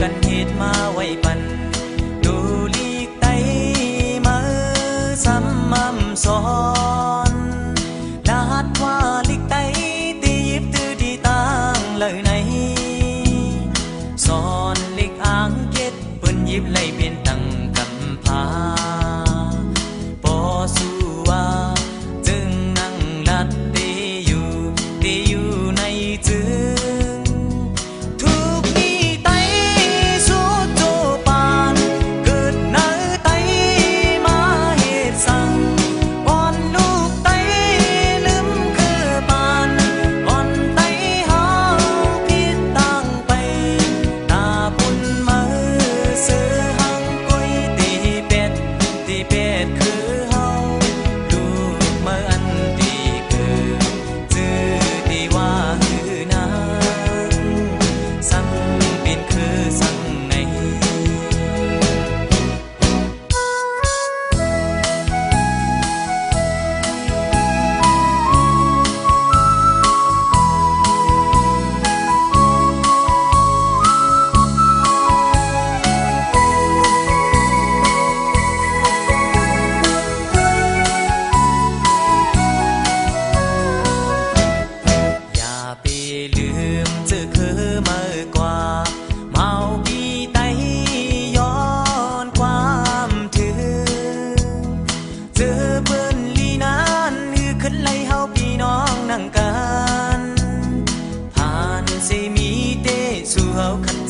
กันเหตุมาไว้ปัน ดูลีกไตมาซ้ำมั่มสอนดาดว่าลีกไตตียิบตือดีตางเลยไหนสอนลีกอ่างเก็ดปืนยิบไล่เปลี่ยน how